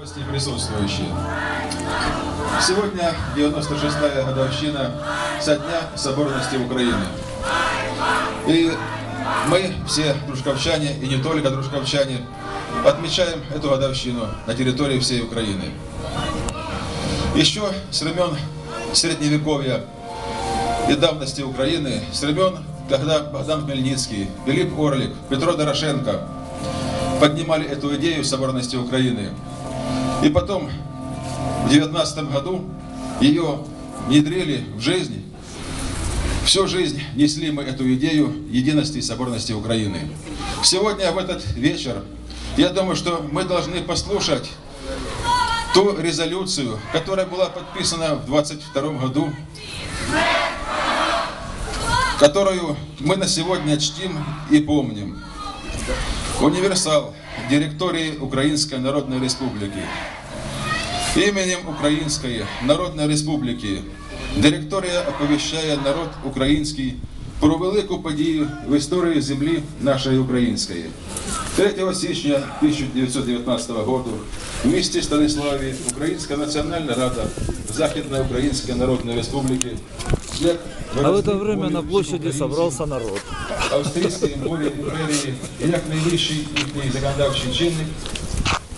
Гости присутствующие. Сегодня 96-я годовщина со дня соборности Украины. И мы, все дружковчане, и не только дружковчане, отмечаем эту годовщину на территории всей Украины. Еще с времен Средневековья и давности Украины, с времен, когда Богдан Хмельницкий, Филипп Орлик, Петро Дорошенко поднимали эту идею соборности Украины. И потом, в 19 году, ее внедрили в жизнь. Всю жизнь несли мы эту идею единости и соборности Украины. Сегодня, в этот вечер, я думаю, что мы должны послушать ту резолюцию, которая была подписана в 22 году, которую мы на сегодня чтим и помним. Универсал директории Украинской Народной Республики. Іменем Української Народної Республіки директорія оповіщає народ український про велику подію в історії землі нашої української. 3 січня 1919 року в місті Станиславі Українська Національна Рада Західноукраїнської Народної Республіки А в это время на площади собрался народ. Австрійської мові імперії як найвищий їхній законодавчий чинник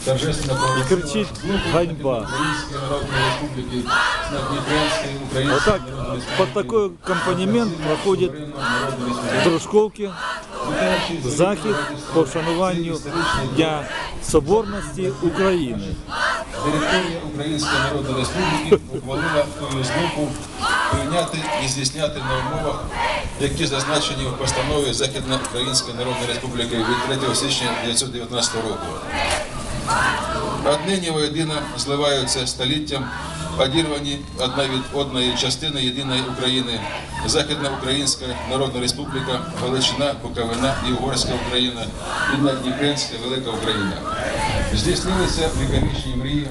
торжественно И кричит «Ганьба!». Української Народної Республіки на Дніпрянської Української Вот так, Народної Республіки. под такой аккомпанемент проходит в Дружковці захід по вшануванню Дня Соборності України. Директорія Української Народної Республіки ухвалила змогу прийняти і здійсняти на умовах, які зазначені в постанові Західноукраїнської Народної Республіки від 3 січня 1919 року. Однині воєдино зливаються століттям, одірвані одна від одної частини єдиної України, Західноукраїнська Народна Республіка, Галичина, Буковина і Угорська Україна, і Надніпрянська Велика Україна. Здійснилися віковічні мрії